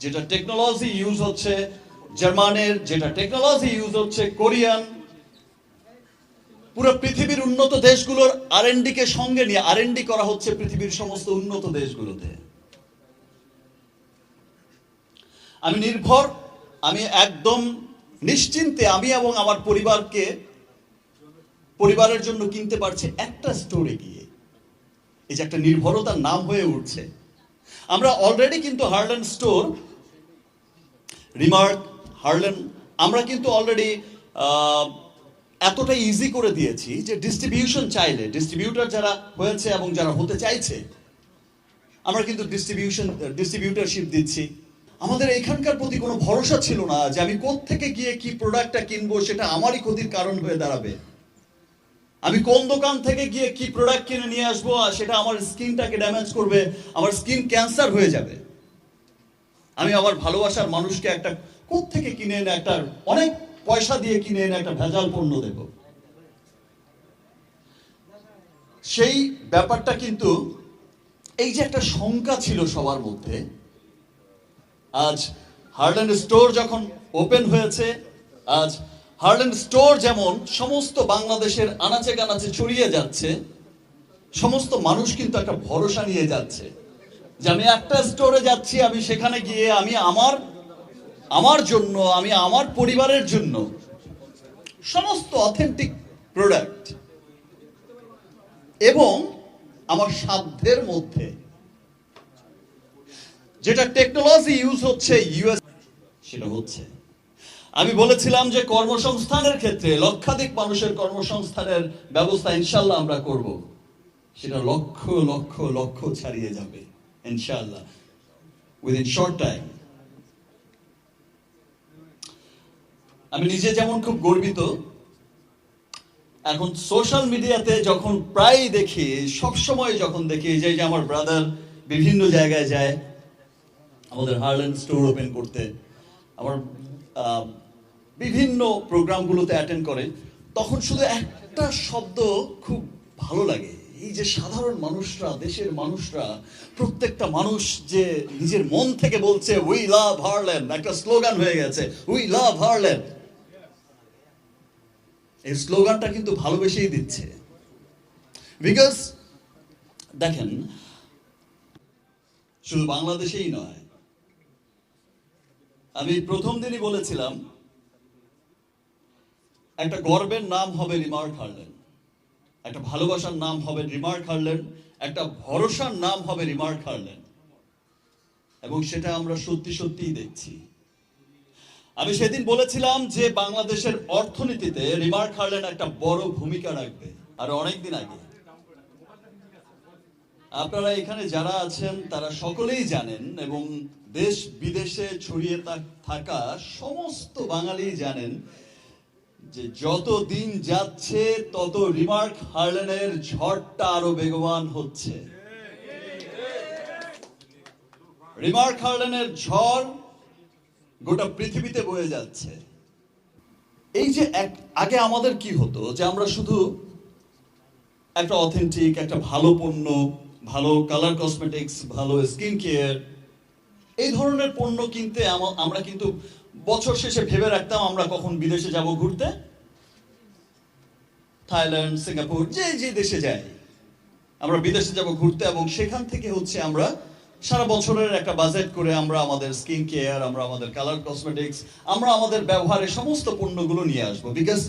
যেটা technology use হচ্ছে জার্মানের যেটা টেকনোলজি ইউজ হচ্ছে কোরিয়ান পুরো পৃথিবীর উন্নত দেশগুলোর আর কে সঙ্গে নিয়ে আর করা হচ্ছে পৃথিবীর সমস্ত উন্নত দেশগুলোতে। আমি নির্ভর, আমি একদম নিশ্চিন্তে আমি এবং আমার পরিবারকে, পরিবারের জন্য কিনতে পারছি একটা স্টোরে গিয়ে। এই যে একটা নির্ভরতার নাম হয়ে উঠছে। আমরা অলরেডি কিন্তু হার্লেন স্টোর রিমার্ক হার্লেন আমরা কিন্তু অলরেডি এতটা ইজি করে দিয়েছি যে ডিস্ট্রিবিউশন চাইলে ডিস্ট্রিবিউটার যারা হয়েছে এবং যারা হতে চাইছে, আমরা কিন্তু ডিস্ট্রিবিউশন ডিস্ট্রিবিউটারশিপ দিচ্ছি। আমাদের এখানকার প্রতি কোনো ভরসা ছিল না যে আমি থেকে গিয়ে কি প্রোডাক্টটা কিনবো, সেটা আমারই ক্ষতির কারণ হয়ে দাঁড়াবে। আমি কোন দোকান থেকে গিয়ে কি প্রোডাক্ট কিনে নিয়ে আসব আর সেটা আমার স্কিনটাকে ড্যামেজ করবে, আমার স্কিন ক্যান্সার হয়ে যাবে। আমি আমার ভালোবাসার মানুষকে একটা কোথ থেকে কিনে এনে একটা অনেক পয়সা দিয়ে কিনে এনে একটা ভেজাল পণ্য দেব। সেই ব্যাপারটা কিন্তু এই যে একটা শঙ্কা ছিল সবার মধ্যে, আজ হার্ল্যান্ড স্টোর যখন ওপেন হয়েছে, আজ হার্ল্যান্ড স্টোর যেমন সমস্ত বাংলাদেশের আনাচে কানাচে ছড়িয়ে যাচ্ছে, সমস্ত মানুষ কিন্তু একটা ভরসা নিয়ে যাচ্ছে যে আমি একটা স্টোরে যাচ্ছি, আমি সেখানে গিয়ে আমি আমার আমার জন্য, আমি আমার পরিবারের জন্য সমস্ত অথেন্টিক প্রোডাক্ট এবং আমার সাধ্যের মধ্যে যেটা টেকনোলজি ইউজ হচ্ছে ইউএস সেটা হচ্ছে আমি বলেছিলাম যে কর্মসংস্থানের ক্ষেত্রে লক্ষাধিক মানুষের কর্মসংস্থানের ব্যবস্থা ইনশাল্লাহ আমরা করব। সেটা লক্ষ লক্ষ লক্ষ ছাড়িয়ে যাবে ইনশাল্লাহ উইদিন শর্ট টাইম আমি নিজে যেমন খুব গর্বিত, এখন সোশ্যাল মিডিয়াতে যখন প্রায় দেখি সব সময় যখন দেখি যে আমার ব্রাদার বিভিন্ন জায়গায় যায়, আমাদের হার্ল্যান্ড স্টোর ওপেন করতে, আমার বিভিন্ন প্রোগ্রামগুলোতে অ্যাটেন্ড করে, তখন শুধু একটা শব্দ খুব ভালো লাগে। এই যে সাধারণ মানুষরা, দেশের মানুষরা, প্রত্যেকটা মানুষ যে নিজের মন থেকে বলছে উই লাভ হার্ল্যান্ড একটা স্লোগান হয়ে গেছে উই লাভ হার্ল্যান্ড এই স্লোগানটা কিন্তু ভালোবেসেই দিচ্ছে। বিকজ দেখেন, শুধু বাংলাদেশেই নয়, আমি প্রথম দিনই বলেছিলাম একটা গর্বের নাম হবে রিমার্ক হার্লেন। একটা ভালোবাসার নাম হবে রিমার্ক হার্লেন। একটা ভরসার নাম হবে রিমার্ক হার্লেন। এবং সেটা আমরা সত্যি সত্যিই দেখছি। আমি সেদিন বলেছিলাম যে বাংলাদেশের অর্থনীতিতে রিমার্ক হার্লেন একটা বড় ভূমিকা রাখবে, আর অনেকদিন আগে। আপনারা এখানে যারা আছেন, তারা সকলেই জানেন এবং দেশ বিদেশে ছড়িয়ে থাকা সমস্ত বাঙালি জানেন যে যত দিন যাচ্ছে, তত রিমার্ক হার্লেনের ঝড়টা আরও বেগবান হচ্ছে। রিমার্ক হার্লেনের ঝড় গোটা পৃথিবীতে বয়ে যাচ্ছে। এই যে এক, আগে আমাদের কি হতো যে আমরা শুধু একটা অথেন্টিক একটা ভালো পণ্য, ভালো কালার কসমেটিক্স ভালো স্কিন কেয়ার এই ধরনের পণ্য কিনতে আমরা কিন্তু বছর শেষে ভেবে রাখতাম আমরা কখন বিদেশে যাব ঘুরতে। থাইল্যান্ড, সিঙ্গাপুর, যে যে দেশে যাই। আমরা বিদেশে যাব ঘুরতে এবং সেখান থেকে হচ্ছে আমরা সারা বছরের একটা বাজেট করে আমরা আমাদের স্কিন কেয়ার আমরা আমাদের কালার কসমেটিক্স আমরা আমাদের ব্যবহারের সমস্ত পণ্যগুলো নিয়ে আসব। বিকজ